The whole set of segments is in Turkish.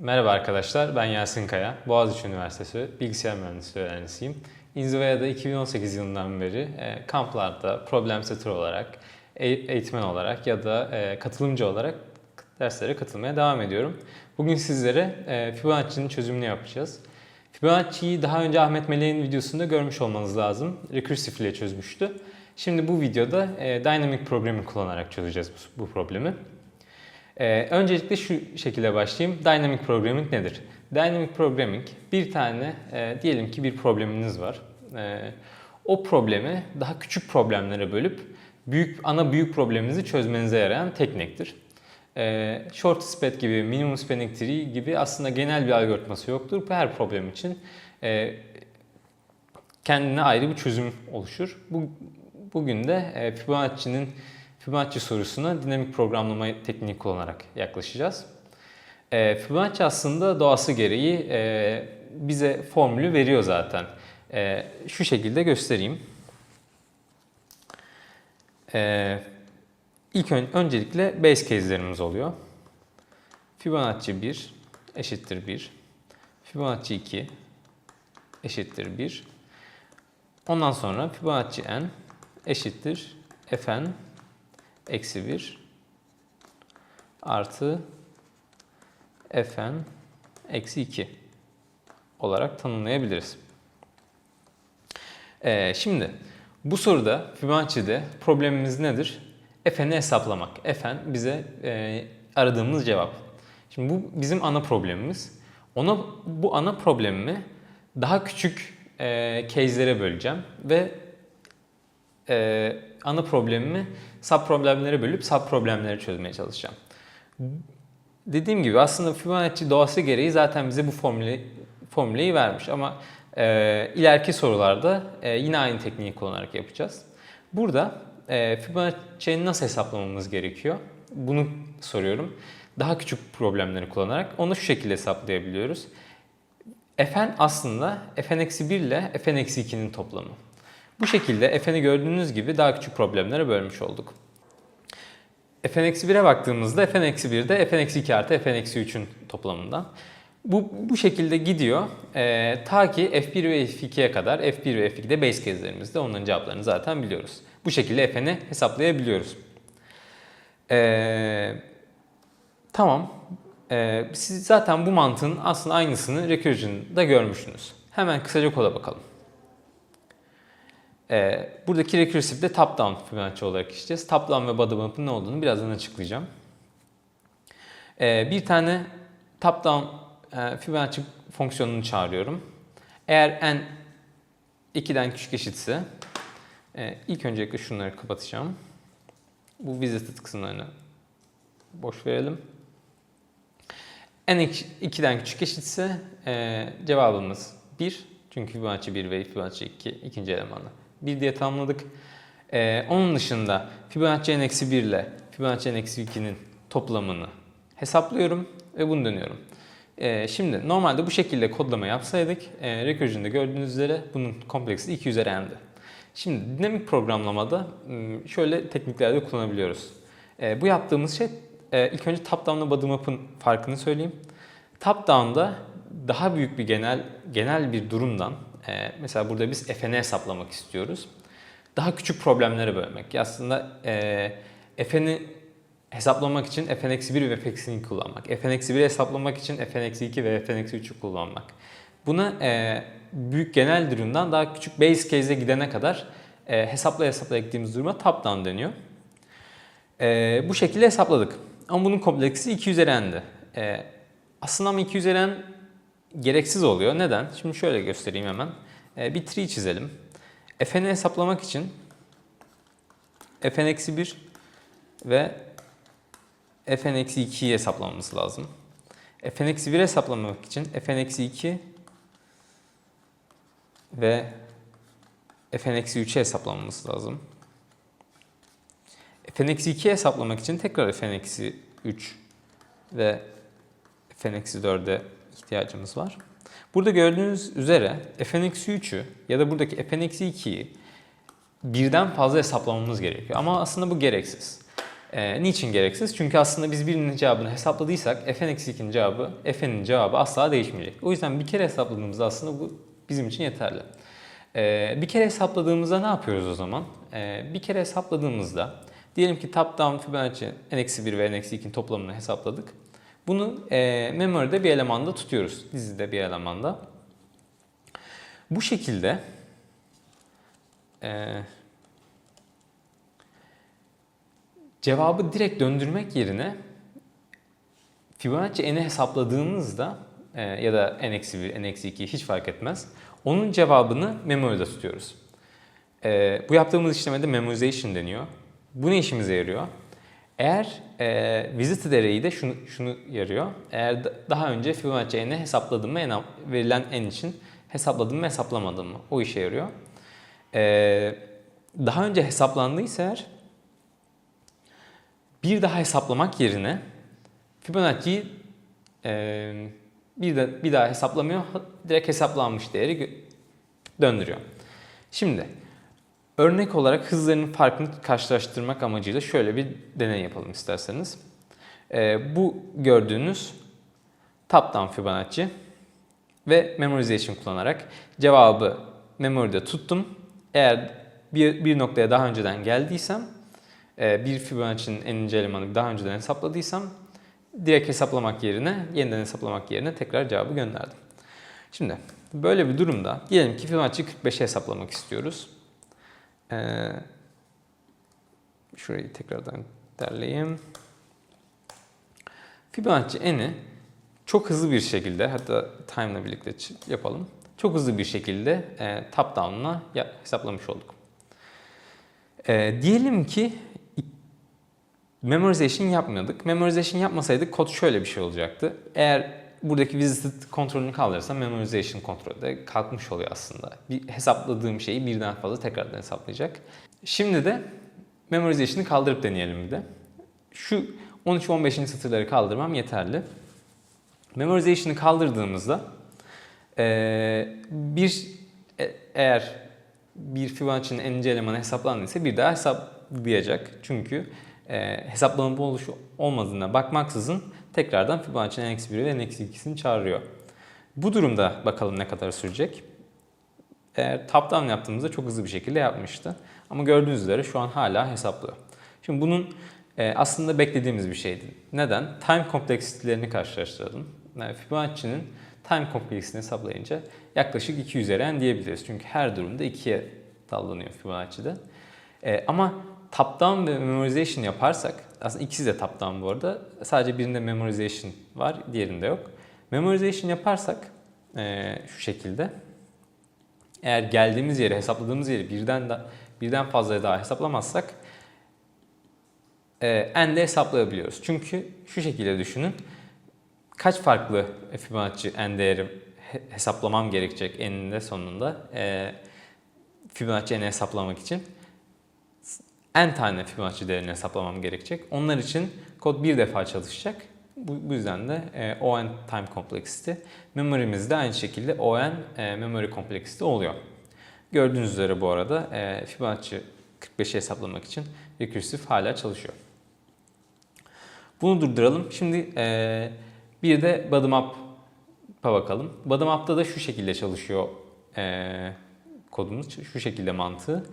Merhaba arkadaşlar, ben Yasin Kaya. Boğaziçi Üniversitesi Bilgisayar Mühendisliği öğrencisiyim. İnziva'da 2018 yılından beri e, kamplarda problem setter olarak, e- eğitmen olarak ya da e, katılımcı olarak derslere katılmaya devam ediyorum. Bugün sizlere e, Fibonacci'nin çözümünü yapacağız. Fibonacci'yi daha önce Ahmet Melek'in videosunda görmüş olmanız lazım. Recursive ile çözmüştü. Şimdi bu videoda e, Dynamic Programming kullanarak çözeceğiz bu, bu problemi. Ee, öncelikle şu şekilde başlayayım. Dynamic Programming nedir? Dynamic Programming bir tane e, diyelim ki bir probleminiz var. E, o problemi daha küçük problemlere bölüp büyük ana büyük probleminizi çözmenize yarayan tekniktir. E, short span gibi, minimum spanning tree gibi aslında genel bir algoritması yoktur. Her problem için e, kendine ayrı bir çözüm oluşur. Bu, bugün de e, Fibonacci'nin Fibonacci sorusuna dinamik programlama tekniği kullanarak yaklaşacağız. E, Fibonacci aslında doğası gereği e, bize formülü veriyor zaten. E, şu şekilde göstereyim. E, ilk ön, öncelikle base case'lerimiz oluyor. Fibonacci 1 eşittir 1. Fibonacci 2 eşittir 1. Ondan sonra Fibonacci n eşittir fn eksi 1 artı fn eksi 2 olarak tanımlayabiliriz. Ee, şimdi bu soruda Fibonacci'de problemimiz nedir? fn'i hesaplamak. fn bize e, aradığımız cevap. Şimdi bu bizim ana problemimiz. Ona bu ana problemimi daha küçük e, case'lere böleceğim ve e, ana problemimi sub problemlere bölüp sub problemleri çözmeye çalışacağım. Dediğim gibi aslında Fibonacci doğası gereği zaten bize bu formülü, formüleyi vermiş ama e, ileriki sorularda e, yine aynı tekniği kullanarak yapacağız. Burada e, Fibonacci'yi nasıl hesaplamamız gerekiyor? Bunu soruyorum. Daha küçük problemleri kullanarak onu şu şekilde hesaplayabiliyoruz. Fn aslında fn-1 ile fn-2'nin toplamı. Bu şekilde fn'i gördüğünüz gibi daha küçük problemlere bölmüş olduk. fn-1'e baktığımızda fn-1 de fn-2 artı fn-3'ün toplamından. Bu, bu şekilde gidiyor ee, ta ki f1 ve f2'ye kadar f1 ve f2'de base case'lerimizde onların cevaplarını zaten biliyoruz. Bu şekilde fn'i hesaplayabiliyoruz. Ee, tamam. Ee, siz zaten bu mantığın aslında aynısını recursion'da görmüşsünüz. Hemen kısaca koda bakalım. Ee, buradaki recursive'de top down Fibonacci olarak işleyeceğiz. Top down ve bottom up'ın ne olduğunu birazdan açıklayacağım. Ee, bir tane top down e, Fibonacci fonksiyonunu çağırıyorum. Eğer n 2'den küçük eşitse e, ilk öncelikle şunları kapatacağım. Bu visited kısımlarını boş verelim. n 2'den küçük eşitse e, cevabımız 1. Çünkü Fibonacci 1 ve Fibonacci 2 ikinci elemanı. 1 diye tamamladık. Ee, onun dışında Fibonacci n-1 ile Fibonacci n-2'nin toplamını hesaplıyorum ve bunu dönüyorum. Ee, şimdi normalde bu şekilde kodlama yapsaydık e, recursion'da gördüğünüz üzere bunun kompleksi 2 üzeri n'di. Şimdi dinamik programlamada şöyle tekniklerde kullanabiliyoruz. E, bu yaptığımız şey e, ilk önce top down ile bottom up'ın farkını söyleyeyim. Top down'da daha büyük bir genel genel bir durumdan e, mesela burada biz fn'i hesaplamak istiyoruz. Daha küçük problemlere bölmek. Aslında e, fn'i hesaplamak için fn-1 ve fn-2 kullanmak. fn-1'i hesaplamak için fn-2 ve fn-3'ü kullanmak. Buna e, büyük genel durumdan daha küçük base case'e gidene kadar e, hesapla hesapla gittiğimiz duruma top down deniyor. E, bu şekilde hesapladık. Ama bunun kompleksi 2 üzeri n'di. E, aslında ama 2 üzeri n gereksiz oluyor. Neden? Şimdi şöyle göstereyim hemen. E, bir tree çizelim. fn'i hesaplamak için fn-1 ve fn-2'yi hesaplamamız lazım. fn-1'i hesaplamak için fn-2 ve fn-3'ü hesaplamamız lazım. fn-2'yi hesaplamak için tekrar fn-3 ve fn-4'e ihtiyacımız var. Burada gördüğünüz üzere fn-3'ü ya da buradaki fn-2'yi birden fazla hesaplamamız gerekiyor. Ama aslında bu gereksiz. E, niçin gereksiz? Çünkü aslında biz birinin cevabını hesapladıysak fn-2'nin cevabı, fn'in cevabı asla değişmeyecek. O yüzden bir kere hesapladığımızda aslında bu bizim için yeterli. E, bir kere hesapladığımızda ne yapıyoruz o zaman? E, bir kere hesapladığımızda diyelim ki top-down Fibonacci n-1 ve n-2'nin toplamını hesapladık. Bunu e, memory'de bir elemanda tutuyoruz. Dizide bir elemanda. Bu şekilde e, cevabı direkt döndürmek yerine Fibonacci n'i hesapladığımızda e, ya da n-1, n-2 hiç fark etmez. Onun cevabını memory'de tutuyoruz. E, bu yaptığımız işlemede memorization deniyor. Bu ne işimize yarıyor? Eğer e, visited array'i de şunu, şunu yarıyor. Eğer da, daha önce Fibonacci n'i hesapladım mı, verilen n için hesapladım mı, hesaplamadım mı? O işe yarıyor. E, daha önce hesaplandıysa eğer bir daha hesaplamak yerine Fibonacci'yi e, bir, de, bir daha hesaplamıyor, direkt hesaplanmış değeri döndürüyor. Şimdi örnek olarak hızlarının farkını karşılaştırmak amacıyla şöyle bir deney yapalım isterseniz. E, bu gördüğünüz top-down Fibonacci ve memorization kullanarak cevabı memory'de tuttum. Eğer bir, bir noktaya daha önceden geldiysem, e, bir Fibonacci'nin eninci elemanı daha önceden hesapladıysam direkt hesaplamak yerine, yeniden hesaplamak yerine tekrar cevabı gönderdim. Şimdi böyle bir durumda diyelim ki Fibonacci 45'e hesaplamak istiyoruz. Ee, şurayı tekrardan derleyeyim. Fibonacci n'i çok hızlı bir şekilde hatta time ile birlikte yapalım. Çok hızlı bir şekilde e, top down'la hesaplamış olduk. E, diyelim ki memorization yapmıyorduk. Memorization yapmasaydık kod şöyle bir şey olacaktı. Eğer buradaki visited kontrolünü kaldırırsam memorization kontrolü de kalkmış oluyor aslında. Bir hesapladığım şeyi birden fazla tekrardan hesaplayacak. Şimdi de memorization'ı kaldırıp deneyelim bir de. Şu 13 ve 15. satırları kaldırmam yeterli. Memorization'ı kaldırdığımızda eee, bir e- eğer bir Fibonacci'nin n. elemanı hesaplandıysa bir daha hesaplayacak. Çünkü e, hesaplanıp oluşu olmadığına bakmaksızın tekrardan Fibonacci'nin n-1 ve n-2'sini çağırıyor. Bu durumda bakalım ne kadar sürecek. Eğer top down yaptığımızda çok hızlı bir şekilde yapmıştı. Ama gördüğünüz üzere şu an hala hesaplıyor. Şimdi bunun e, aslında beklediğimiz bir şeydi. Neden? Time kompleksitelerini karşılaştıralım. Yani Fibonacci'nin time kompleksitini hesaplayınca yaklaşık 2 üzeri n diyebiliriz. Çünkü her durumda 2'ye dallanıyor Fibonacci'de. E, ama top down ve memorization yaparsak, aslında ikisi de top down bu arada. Sadece birinde memorization var, diğerinde yok. Memorization yaparsak e, şu şekilde. Eğer geldiğimiz yeri, hesapladığımız yeri birden da birden fazla daha hesaplamazsak e, n'de hesaplayabiliyoruz. Çünkü şu şekilde düşünün. Kaç farklı Fibonacci n değeri he- hesaplamam gerekecek eninde sonunda e, Fibonacci n'i hesaplamak için? N tane Fibonacci değerini hesaplamam gerekecek. Onlar için kod bir defa çalışacak. Bu, yüzden de e, ON time complexity. Memory'miz de aynı şekilde ON e, memory complexity oluyor. Gördüğünüz üzere bu arada e, Fibonacci 45'i hesaplamak için recursive hala çalışıyor. Bunu durduralım. Şimdi bir de bottom up'a bakalım. Bottom up'ta da şu şekilde çalışıyor kodumuz. Şu şekilde mantığı.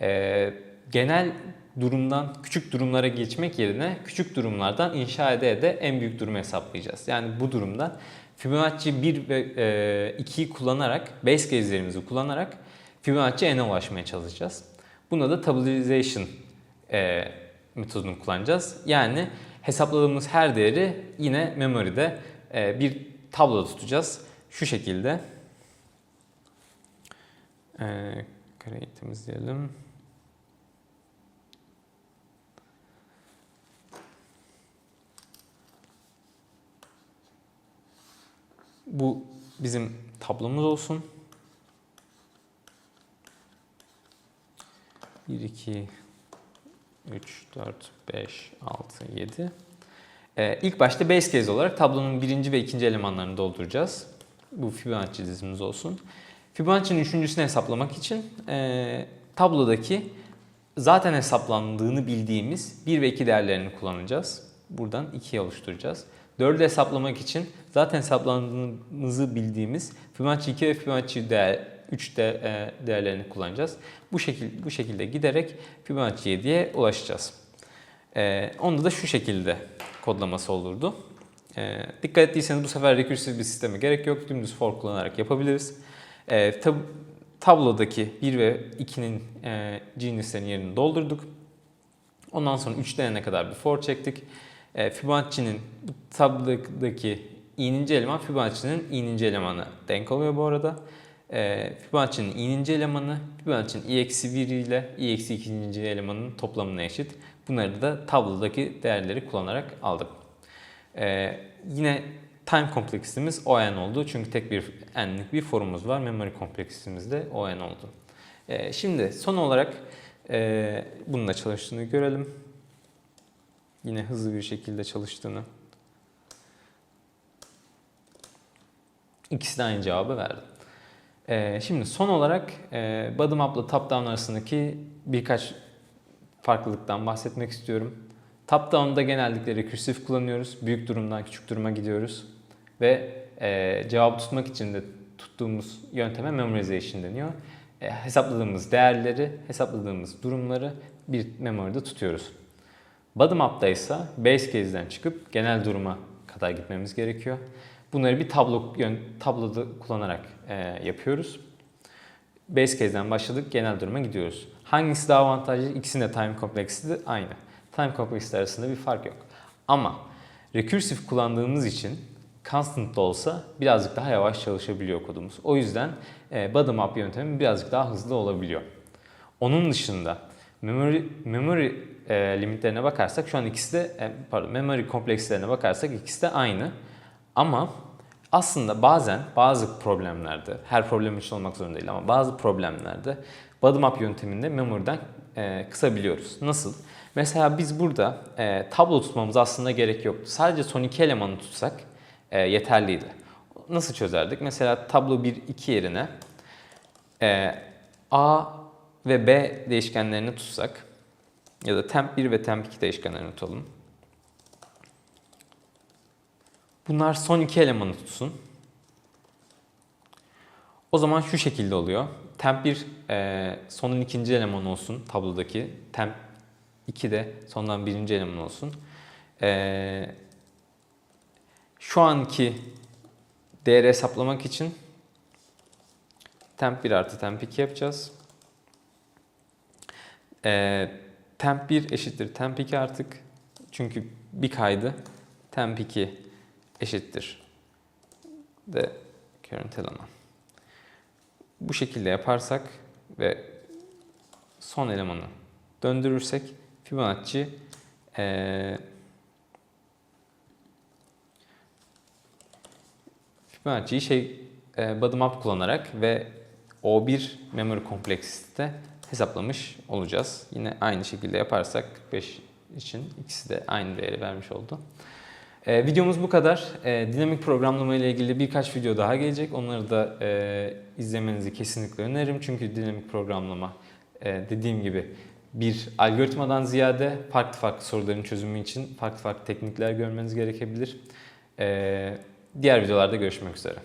E, genel durumdan küçük durumlara geçmek yerine küçük durumlardan inşa ede ede en büyük durumu hesaplayacağız. Yani bu durumda Fibonacci 1 ve e, 2'yi kullanarak, base case'lerimizi kullanarak Fibonacci n'e ulaşmaya çalışacağız. Buna da tabularization e, metodunu kullanacağız. Yani hesapladığımız her değeri yine memory'de e, bir tabloda tutacağız. Şu şekilde. E, kareyi temizleyelim. Bu bizim tablomuz olsun. 1, 2, 3, 4, 5, 6, 7. Ee, ilk başta base case olarak tablonun birinci ve ikinci elemanlarını dolduracağız. Bu Fibonacci dizimiz olsun. Fibonacci'nin üçüncüsünü hesaplamak için e, tablodaki zaten hesaplandığını bildiğimiz 1 ve 2 değerlerini kullanacağız. Buradan 2'yi oluşturacağız. 4'ü hesaplamak için zaten hesaplandığımızı bildiğimiz Fibonacci 2 ve Fibonacci değer, 3 de, e, değerlerini kullanacağız. Bu şekilde bu şekilde giderek Fibonacci 7'ye ulaşacağız. E, onda da şu şekilde kodlaması olurdu. E, dikkat ettiyseniz bu sefer rekürsif bir sisteme gerek yok. Dümdüz for kullanarak yapabiliriz. E, tab- tablodaki 1 ve 2'nin e, genius'lerin yerini doldurduk. Ondan sonra 3 denene kadar bir for çektik. E, Fibonacci'nin bu tablodaki i'ninci eleman Fibonacci'nin i'ninci elemanı denk oluyor bu arada. E, Fibonacci'nin i'ninci elemanı Fibonacci'nin i-1 ile i-2. elemanının toplamına eşit. Bunları da tablodaki değerleri kullanarak aldık. E, yine time kompleksimiz ON oldu. Çünkü tek bir n'lik bir forumumuz var. Memory kompleksimiz de ON oldu. E, şimdi son olarak e, bununla çalıştığını görelim. Yine hızlı bir şekilde çalıştığını. İkisi de aynı cevabı verdi. Ee, şimdi son olarak e, bottom up ile top down arasındaki birkaç farklılıktan bahsetmek istiyorum. Top down'da genellikle rekürsif kullanıyoruz. Büyük durumdan küçük duruma gidiyoruz. Ve e, cevabı tutmak için de tuttuğumuz yönteme memorization deniyor. E, hesapladığımız değerleri, hesapladığımız durumları bir memory'de tutuyoruz. Bottom up'ta ise base case'den çıkıp genel duruma kadar gitmemiz gerekiyor. Bunları bir tablo tabloda kullanarak e, yapıyoruz. Base case'den başladık, genel duruma gidiyoruz. Hangisi daha avantajlı? İkisinin de time kompleksi de aynı. Time kompleksi arasında bir fark yok. Ama recursive kullandığımız için constant da olsa birazcık daha yavaş çalışabiliyor kodumuz. O yüzden e, bottom up yöntemi birazcık daha hızlı olabiliyor. Onun dışında memory, memory e, limitlerine bakarsak şu an ikisi de e, pardon memory komplekslerine bakarsak ikisi de aynı. Ama aslında bazen bazı problemlerde her problem için olmak zorunda değil ama bazı problemlerde bottom up yönteminde memory'den e, kısabiliyoruz. Nasıl? Mesela biz burada e, tablo tutmamız aslında gerek yoktu. Sadece son iki elemanı tutsak e, yeterliydi. Nasıl çözerdik? Mesela tablo 1 2 yerine e, A ve B değişkenlerini tutsak ya da temp 1 ve temp 2 değişkenlerini tutalım. Bunlar son iki elemanı tutsun. O zaman şu şekilde oluyor. Temp 1 e, sonun ikinci elemanı olsun tablodaki. Temp 2 de sondan birinci eleman olsun. E, şu anki değeri hesaplamak için temp 1 artı temp 2 yapacağız. E, temp 1 eşittir temp 2 artık. Çünkü bir kaydı. Temp 2 eşittir de current eleman. Bu şekilde yaparsak ve son elemanı döndürürsek Fibonacci ee, Fibonacci'yi şey e, bottom up kullanarak ve O1 memory kompleksite hesaplamış olacağız. Yine aynı şekilde yaparsak 45 için ikisi de aynı değeri vermiş oldu. Ee, videomuz bu kadar. Ee, dinamik programlama ile ilgili birkaç video daha gelecek. Onları da e, izlemenizi kesinlikle öneririm. Çünkü dinamik programlama e, dediğim gibi bir algoritmadan ziyade farklı farklı soruların çözümü için farklı farklı teknikler görmeniz gerekebilir. E, diğer videolarda görüşmek üzere.